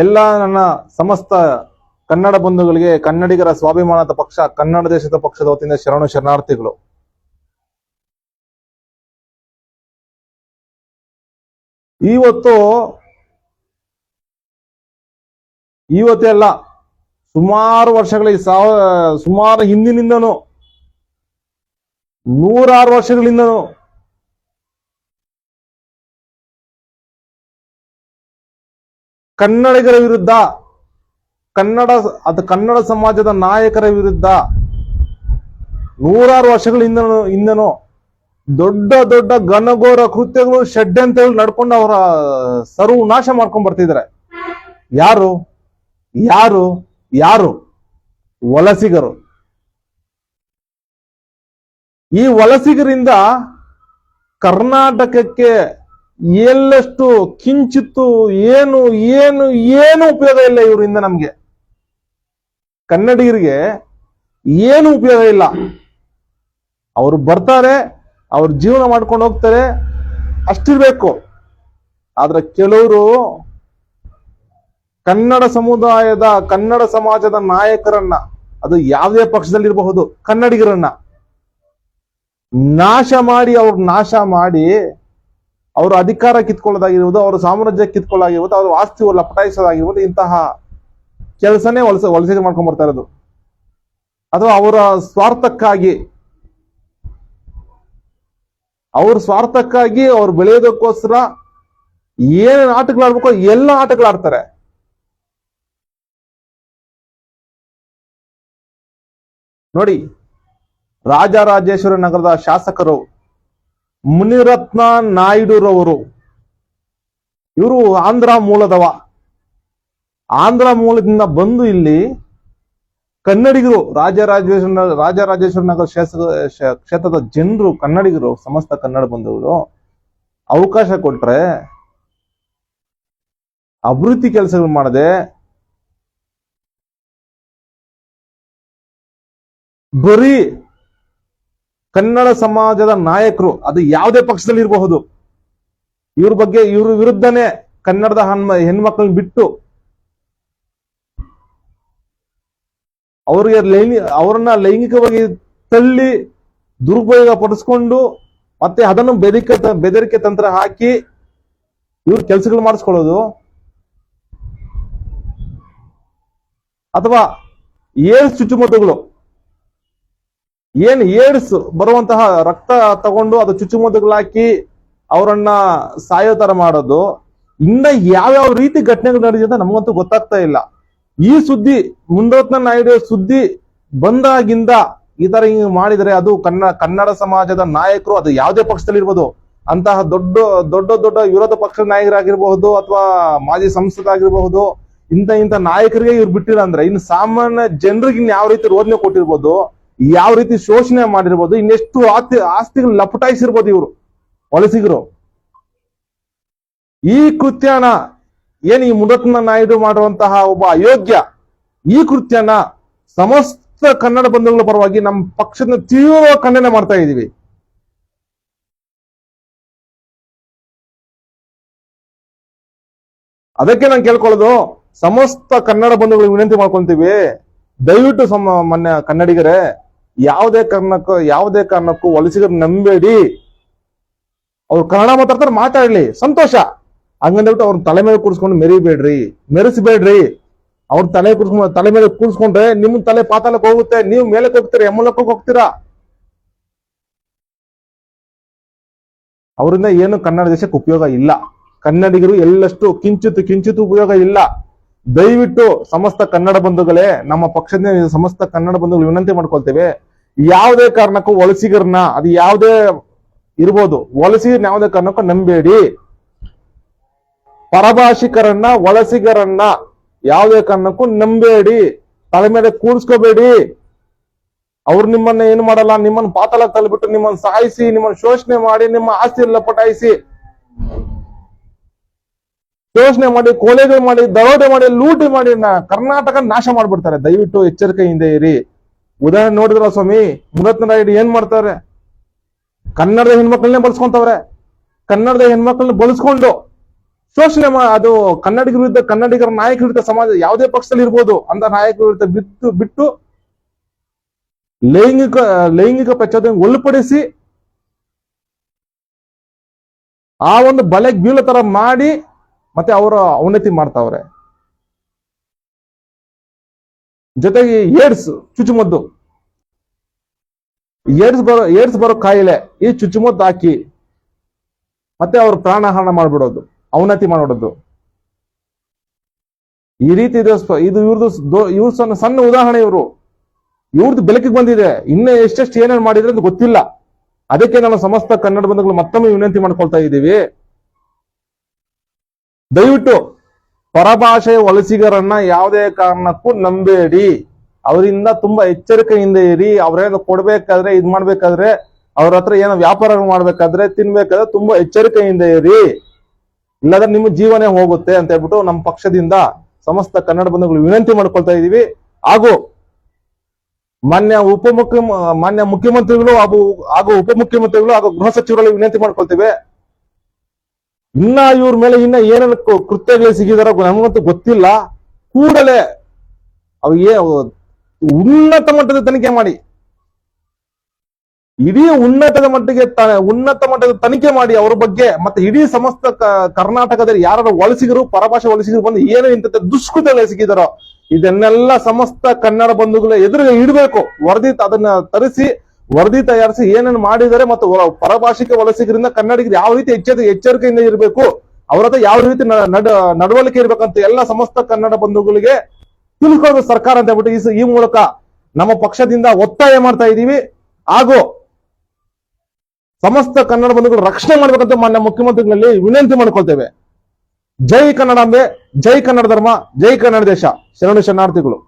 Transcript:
ಎಲ್ಲ ನನ್ನ ಸಮಸ್ತ ಕನ್ನಡ ಬಂಧುಗಳಿಗೆ, ಕನ್ನಡಿಗರ ಸ್ವಾಭಿಮಾನದ ಪಕ್ಷ, ಕನ್ನಡ ದೇಶದ ಪಕ್ಷದ ವತಿಯಿಂದ ಶರಣು ಶರಣಾರ್ಥಿಗಳು. ಇವತ್ತು ಇವತ್ತೆಲ್ಲ ಸುಮಾರು ವರ್ಷಗಳಿಗೆ, ಸಾವ, ಸುಮಾರು ಹಿಂದಿನಿಂದನೂ, ನೂರಾರು ವರ್ಷಗಳಿಂದನೂ ಕನ್ನಡಿಗರ ವಿರುದ್ಧ, ಕನ್ನಡ ಅದು ಕನ್ನಡ ಸಮಾಜದ ನಾಯಕರ ವಿರುದ್ಧ ನೂರಾರು ವರ್ಷಗಳ ಹಿಂದ ಹಿಂದನೋ ದೊಡ್ಡ ದೊಡ್ಡ ಘನಘೋರ ಕೃತ್ಯಗಳು, ಷಡ್ಯಂತ್ರಗಳು ನಡ್ಕೊಂಡು ಅವರ ಸರ್ವ ನಾಶ ಮಾಡ್ಕೊಂಡ್ ಬರ್ತಿದ್ದಾರೆ. ಯಾರು? ಯಾರು? ಯಾರು? ವಲಸಿಗರು. ಈ ವಲಸಿಗರಿಂದ ಕರ್ನಾಟಕಕ್ಕೆ ಎಲ್ಲಷ್ಟು ಕಿಂಚಿತ್ತು ಏನು ಏನು ಏನು ಉಪಯೋಗ ಇಲ್ಲ ಇವರಿಂದ ನಮ್ಗೆ. ಕನ್ನಡಿಗರಿಗೆ ಏನು ಉಪಯೋಗ ಇಲ್ಲ. ಅವರು ಬರ್ತಾರೆ, ಅವ್ರ ಜೀವನ ಮಾಡ್ಕೊಂಡು ಹೋಗ್ತಾರೆ, ಅಷ್ಟಿರ್ಬೇಕು. ಆದ್ರೆ ಕೆಲವರು ಕನ್ನಡ ಸಮುದಾಯದ, ಕನ್ನಡ ಸಮಾಜದ ನಾಯಕರನ್ನ, ಅದು ಯಾವುದೇ ಪಕ್ಷದಲ್ಲಿರಬಹುದು, ಕನ್ನಡಿಗರನ್ನ ನಾಶ ಮಾಡಿ ಅವ್ರ ನಾಶ ಮಾಡಿ ಅವ್ರ ಅಧಿಕಾರ ಕಿತ್ಕೊಳ್ಳೋದಾಗಿರ್ಬೋದು, ಅವ್ರ ಸಾಮ್ರಾಜ್ಯ ಕಿತ್ಕೊಳ್ಳೋದಾಗಿರ್ಬೋದು, ಅವರ ಆಸ್ತಿ ಲಪಟಾಯಿಸೋದಾಗಿರ್ಬೋದು, ಇಂತಹ ಕೆಲಸನೇ ವಲಸೆ ವಲಸೆ ಮಾಡ್ಕೊಂಡ್ ಬರ್ತಾ ಇರೋದು. ಅಥವಾ ಅವರ ಸ್ವಾರ್ಥಕ್ಕಾಗಿ, ಅವ್ರ ಸ್ವಾರ್ಥಕ್ಕಾಗಿ ಅವ್ರು ಬೆಳೆಯೋದಕ್ಕೋಸ್ಕರ ಏನೇನು ಆಟಗಳಾಡ್ಬೇಕು ಎಲ್ಲ ಆಟಗಳಾಡ್ತಾರೆ ನೋಡಿ, ರಾಜರಾಜೇಶ್ವರಿ ನಗರದ ಶಾಸಕರು ಮುನಿರತ್ನ ನಾಯ್ಡುರವರು. ಇವರು ಆಂಧ್ರ ಮೂಲದವ. ಆಂಧ್ರ ಮೂಲದಿಂದ ಬಂದು ಇಲ್ಲಿ ಕನ್ನಡಿಗರು, ರಾಜರಾಜೇಶ್ವರ ರಾಜರಾಜೇಶ್ವರ ನಗರ ಶಾಸಕ ಕ್ಷೇತ್ರದ ಜನರು, ಕನ್ನಡಿಗರು, ಸಮಸ್ತ ಕನ್ನಡ ಬಂದವರು, ಅವಕಾಶ ಕೊಟ್ರೆ ಅಭಿವೃದ್ಧಿ ಕೆಲಸಗಳು ಮಾಡದೆ ಬರೀ ಕನ್ನಡ ಸಮಾಜದ ನಾಯಕರು, ಅದು ಯಾವುದೇ ಪಕ್ಷದಲ್ಲಿ ಇರಬಹುದು. ಇವ್ರ ಬಗ್ಗೆ, ಇವ್ರ ವಿರುದ್ಧನೇ ಕನ್ನಡದ ಹಣ್ಮ ಹೆಣ್ಮಕ್ಳನ್ನ ಬಿಟ್ಟು ಅವ್ರಿಗೆ ಲೈಂಗಿ, ಅವ್ರನ್ನ ಲೈಂಗಿಕವಾಗಿ ತಳ್ಳಿ ದುರುಪಯೋಗ ಪಡಿಸ್ಕೊಂಡು ಮತ್ತೆ ಅದನ್ನು ಬೆದರಿಕೆ ಬೆದರಿಕೆ ತಂತ್ರ ಹಾಕಿ ಇವ್ರ ಕೆಲಸಗಳು ಮಾಡಿಸ್ಕೊಳ್ಳೋದು. ಅಥವಾ ಏಳು ಚುಚ್ಚುಮದ್ದುಗಳು ಏನ್ ಏಡ್ಸ್ ಬರುವಂತಹ ರಕ್ತ ತಗೊಂಡು ಅದು ಚುಚ್ಚುಮದ್ದುಗಳಾಕಿ ಅವರನ್ನ ಸಾಯೋ ತರ ಮಾಡೋದು, ಇನ್ನ ಯಾವ್ಯಾವ ರೀತಿ ಘಟನೆಗಳು ನಡೆದಿದೆ ಅಂತ ನಮಗಂತೂ ಗೊತ್ತಾಗ್ತಾ ಇಲ್ಲ. ಈ ಸುದ್ದಿ ಮುಂದೋತ್ನ ನಾಯ್ಡು ಸುದ್ದಿ ಬಂದಾಗಿಂದ ಈ ತರ ಹಿಂಗ್ ಮಾಡಿದರೆ ಅದು ಕನ್ನಡ ಕನ್ನಡ ಸಮಾಜದ ನಾಯಕರು, ಅದು ಯಾವುದೇ ಪಕ್ಷದಲ್ಲಿ ಇರ್ಬೋದು ಅಂತಹ ದೊಡ್ಡ ದೊಡ್ಡ ದೊಡ್ಡ ವಿರೋಧ ಪಕ್ಷದ ನಾಯಕರಾಗಿರ್ಬಹುದು ಅಥವಾ ಮಾಜಿ ಸಂಸದ ಆಗಿರ್ಬಹುದು ಇಂಥ ಇಂಥ ನಾಯಕರಿಗೆ ಇವ್ರು ಬಿಟ್ಟಿಲ್ಲ ಅಂದ್ರೆ, ಇನ್ನು ಸಾಮಾನ್ಯ ಜನರಿಗೆ ಇನ್ ಯಾವ ರೀತಿ ರೋಧನೆ ಕೊಟ್ಟಿರ್ಬೋದು ಯಾವ ರೀತಿ ಶೋಷಣೆ ಮಾಡಿರ್ಬೋದು, ಇನ್ನೆಷ್ಟು ಆಸ್ತಿ, ಆಸ್ತಿಗಳು ಲಪಟಾಯಿಸಿರ್ಬೋದು ಇವರು, ವಲಸಿಗರು. ಈ ಕೃತ್ಯನ ಏನು ಈ ಮುಡತ್ನ ನಾಯ್ಡು ಮಾಡುವಂತಹ ಒಬ್ಬ ಅಯೋಗ್ಯ, ಈ ಕೃತ್ಯನ ಸಮಸ್ತ ಕನ್ನಡ ಬಂಧುಗಳ ಪರವಾಗಿ ನಮ್ಮ ಪಕ್ಷದ ತೀವ್ರ ಖಂಡನೆ ಮಾಡ್ತಾ ಇದ್ದೀವಿ ಅದಕ್ಕೆ ನಾನು ಕೇಳ್ಕೊಳ್ಳೋದು, ಸಮಸ್ತ ಕನ್ನಡ ಬಂಧುಗಳಿಗೆ ವಿನಂತಿ ಮಾಡ್ಕೊಂತೀವಿ. ದಯವಿಟ್ಟು ಸಮ, ಮೊನ್ನೆ ಕನ್ನಡಿಗರೇ ಯಾವುದೇ ಕಾರಣಕ್ಕೂ ಯಾವುದೇ ಕಾರಣಕ್ಕೂ ವಲಸಿಗರು ನಂಬೇಡಿ. ಅವ್ರು ಕನ್ನಡ ಮಾತಾಡ್ತಾರೆ, ಮಾತಾಡ್ಲಿ. ಸಂತೋಷ. ಹಂಗಂದ್ಬಿಟ್ಟು ಅವ್ರ ತಲೆ ಮೇಲೆ ಕೂರಿಸ್ಕೊಂಡು ಮೆರಿಬೇಡ್ರಿ. ಮೆರೆಸಬೇಡ್ರಿ. ಅವ್ರ ತಲೆ ಕೂರಿಸ್ಕೊಂಡು, ತಲೆ ಮೇಲೆ ಕೂರಿಸ್ಕೊಂಡ್ರೆ ನಿಮ್ ತಲೆ ಪಾತಾಳಕ್ಕೆ ಹೋಗುತ್ತೆ. ನೀವು ಮೇಲಕ್ಕೆ ಹೋಗ್ತೀರಾ, ಎಮ್ಮಲಕ್ಕೆ ಹೋಗ್ತೀರಾ? ಅವರಿಂದ ಏನು ಕನ್ನಡ ದೇಶಕ್ಕೆ ಉಪಯೋಗ ಇಲ್ಲ. ಕನ್ನಡಿಗರು ಎಲ್ಲಷ್ಟು ಕಿಂಚಿತ್ ಕಿಂಚಿತ್ ಉಪಯೋಗ ಇಲ್ಲ. ದಯವಿಟ್ಟು ಸಮಸ್ತ ಕನ್ನಡ ಬಂಧುಗಳೇ, ನಮ್ಮ ಪಕ್ಷದ ಸಮಸ್ತ ಕನ್ನಡ ಬಂಧುಗಳು ವಿನಂತಿ ಮಾಡ್ಕೊಳ್ತೇವೆ. ಯಾವುದೇ ಕಾರಣಕ್ಕೂ ವಲಸಿಗರನ್ನ, ಅದು ಯಾವುದೇ ಇರ್ಬೋದು ವಲಸಿಗರನ್ನ ಯಾವುದೇ ಕಾರಣಕ್ಕೂ ನಂಬೇಡಿ. ಪರಭಾಷಿಕರನ್ನ, ವಲಸಿಗರನ್ನ ಯಾವುದೇ ಕಾರಣಕ್ಕೂ ನಂಬೇಡಿ. ತಲೆ ಮೇಲೆ ಕೂರಿಸ್ಕೋಬೇಡಿ. ಅವ್ರು ನಿಮ್ಮನ್ನ ಏನು ಮಾಡಲ್ಲ, ನಿಮ್ಮನ್ನ ಪಾತಲ ತಲೆಬಿಟ್ಟು ನಿಮ್ಮನ್ನ ಸಾಯಿಸಿ ನಿಮ್ಮನ್ನ ಶೋಷಣೆ ಮಾಡಿ, ನಿಮ್ಮ ಆಸ್ತಿ ಎಲ್ಲ ಪಟಾಯಿಸಿ. ಶೋಷಣೆ ಮಾಡಿ ಕೊಲೆಗಳು ಮಾಡಿ, ದರೋಡೆ ಮಾಡಿ, ಲೂಟಿ ಮಾಡಿ ಕರ್ನಾಟಕ ನಾಶ ಮಾಡ್ಬಿಡ್ತಾರೆ. ದಯವಿಟ್ಟು ಎಚ್ಚರಿಕೆಯಿಂದ ಇರಿ. ಉದಾಹರಣೆ ನೋಡಿದ್ರ ಸ್ವಾಮಿ ಮುರತ್ನ ಏನ್ ಮಾಡ್ತಾರೆ? ಕನ್ನಡದ ಹೆಣ್ಮಕ್ಳನ್ನೇ ಬಳಸ್ಕೊಂತವ್ರೆ. ಕನ್ನಡದ ಹೆಣ್ಮಕ್ಳನ್ನ ಬಳಸ್ಕೊಂಡು ಶೋಷಣೆ ಅದು ಕನ್ನಡಿಗರ ವಿರುದ್ಧ, ಕನ್ನಡಿಗರ ನಾಯಕರ ವಿರುದ್ಧ ಸಮಾಜ ಯಾವುದೇ ಪಕ್ಷದಲ್ಲಿ ಇರ್ಬೋದು ಅಂತ ನಾಯಕರ ವಿರುದ್ಧ ಬಿತ್ತು, ಬಿಟ್ಟು ಲೈಂಗಿಕ ಲೈಂಗಿಕ ಪ್ರಚೋದನೆ ಒಳಪಡಿಸಿ ಆ ಒಂದು ಬಲೆಗೆ ಬೀಳೋ ತರ ಮಾಡಿ ಮತ್ತೆ ಅವರ ಅವನತಿ ಮಾಡ್ತಾವ್ರೆ. ಜೊತೆಗೆ ಏಡ್ಸ್ ಚುಚ್ಚುಮದ್ದು. ಏಡ್ಸ್ ಬರೋ ಏಡ್ಸ್ ಬರೋ ಕಾಯಿಲೆ ಈ ಚುಚ್ಚುಮದ್ದು ಹಾಕಿ ಮತ್ತೆ ಅವ್ರ ಪ್ರಾಣಹರಣ ಮಾಡ್ಬಿಡೋದು ಅವನತಿ ಮಾಡೋದು ಈ ರೀತಿ ಇದೆ ಇದು ಇವ್ರದ್ದು ಇವ್ರ ಸಣ್ಣ ಸಣ್ಣ ಉದಾಹರಣೆ ಇವರು. ಇವ್ರದ್ದು ಬೆಳಕಿಗೆ ಬಂದಿದೆ. ಇನ್ನೂ ಎಷ್ಟೆಷ್ಟು ಏನೇನು ಮಾಡಿದ್ರೆ ಅಂತ ಗೊತ್ತಿಲ್ಲ. ಅದಕ್ಕೆ ನಾನು ಸಮಸ್ತ ಕನ್ನಡ ಬಂಧುಗಳು ಮತ್ತೊಮ್ಮೆ ವಿನಂತಿ ಮಾಡ್ಕೊಳ್ತಾ ಇದ್ದೀವಿ. ದಯವಿಟ್ಟು ಪರಭಾಷೆಯ ವಲಸಿಗರನ್ನ ಯಾವುದೇ ಕಾರಣಕ್ಕೂ ನಂಬೇಡಿ. ಅವರಿಂದ ತುಂಬಾ ಎಚ್ಚರಿಕೆಯಿಂದ ಇರಿ. ಅವ್ರೇನು ಕೊಡ್ಬೇಕಾದ್ರೆ, ಇದ್ ಮಾಡ್ಬೇಕಾದ್ರೆ, ಅವ್ರ ಹತ್ರ ಏನೋ ವ್ಯಾಪಾರ ಮಾಡ್ಬೇಕಾದ್ರೆ, ತಿನ್ಬೇಕಾದ್ರೆ ತುಂಬಾ ಎಚ್ಚರಿಕೆಯಿಂದ ಇರಿ. ಇಲ್ಲಾಂದ್ರೆ ನಿಮ್ಮ ಜೀವನೇ ಹೋಗುತ್ತೆ ಅಂತ ಹೇಳ್ಬಿಟ್ಟು ನಮ್ಮ ಪಕ್ಷದಿಂದ ಸಮಸ್ತ ಕನ್ನಡ ಬಂಧುಗಳು ವಿನಂತಿ ಮಾಡ್ಕೊಳ್ತಾ ಇದೀವಿ. ಹಾಗೂ ಮಾನ್ಯ ಉಪಮುಖ್ಯ ಮಾನ್ಯ ಮುಖ್ಯಮಂತ್ರಿಗಳು ಹಾಗೂ ಹಾಗೂ ಉಪಮುಖ್ಯಮಂತ್ರಿಗಳು ಹಾಗೂ ಗೃಹ ಸಚಿವರಲ್ಲಿ ವಿನಂತಿ ಮಾಡ್ಕೊಳ್ತೇವೆ. ಇನ್ನ ಇವ್ರ ಮೇಲೆ ಇನ್ನ ಏನೇನು ಕೃತ್ಯಗಳು ಸಿಗಿದಾರೋ ನಮಗಂತೂ ಗೊತ್ತಿಲ್ಲ. ಕೂಡಲೇ ಅವ ಏ ಉನ್ನತ ಮಟ್ಟದ ತನಿಖೆ ಮಾಡಿ. ಇಡೀ ಉನ್ನತದ ಮಟ್ಟಿಗೆ ಉನ್ನತ ಮಟ್ಟದ ತನಿಖೆ ಮಾಡಿ ಅವ್ರ ಬಗ್ಗೆ. ಮತ್ತೆ ಇಡೀ ಸಮಸ್ತ ಕರ್ನಾಟಕದಲ್ಲಿ ಯಾರು ವಲಸಿಗರು, ಪರಭಾಷೆ ವಲಸಿಗರು ಬಂದು ಏನು ಇಂಥ ದುಷ್ಕೃತಗಳು ಎಸಗಿದಾರೋ ಇದನ್ನೆಲ್ಲ ಸಮಸ್ತ ಕನ್ನಡ ಬಂಧುಗಳ ಎದುರಿಗೆ ಇಡಬೇಕು. ವರದಿ ಅದನ್ನ ತರಿಸಿ ವರದಿ ತಯಾರಿಸಿ ಏನೇನು ಮಾಡಿದರೆ ಮತ್ತು ಪರಭಾಷಿಕ ವಲಸಿಗರಿಂದ ಕನ್ನಡಿಗರು ಯಾವ ರೀತಿ ಎಚ್ಚರ ಎಚ್ಚರಿಕೆಯಿಂದ ಇರಬೇಕು, ಅವ್ರ ಹತ್ರ ಯಾವ ರೀತಿ ನಡವಳಿಕೆ ಇರಬೇಕಂತ ಎಲ್ಲ ಸಮಸ್ತ ಕನ್ನಡ ಬಂಧುಗಳಿಗೆ ತಿಳ್ಕೊಳ್ಬೇಕು ಸರ್ಕಾರ ಅಂತ ಹೇಳ್ಬಿಟ್ಟು ಈ ಈ ಮೂಲಕ ನಮ್ಮ ಪಕ್ಷದಿಂದ ಒತ್ತಾಯ ಮಾಡ್ತಾ ಇದ್ದೀವಿ. ಹಾಗೂ ಸಮಸ್ತ ಕನ್ನಡ ಬಂಧುಗಳು ರಕ್ಷಣೆ ಮಾಡ್ಬೇಕಂತ ಮಾನ್ಯ ಮುಖ್ಯಮಂತ್ರಿಗಳಲ್ಲಿ ವಿನಂತಿ ಮಾಡ್ಕೊಳ್ತೇವೆ. ಜೈ ಕನ್ನಡಾಂಬೆ ಜೈ ಕನ್ನಡ ಧರ್ಮ, ಜೈ ಕನ್ನಡ ದೇಶ. ಶರಣು ಶರಣಾರ್ಥಿಗಳು.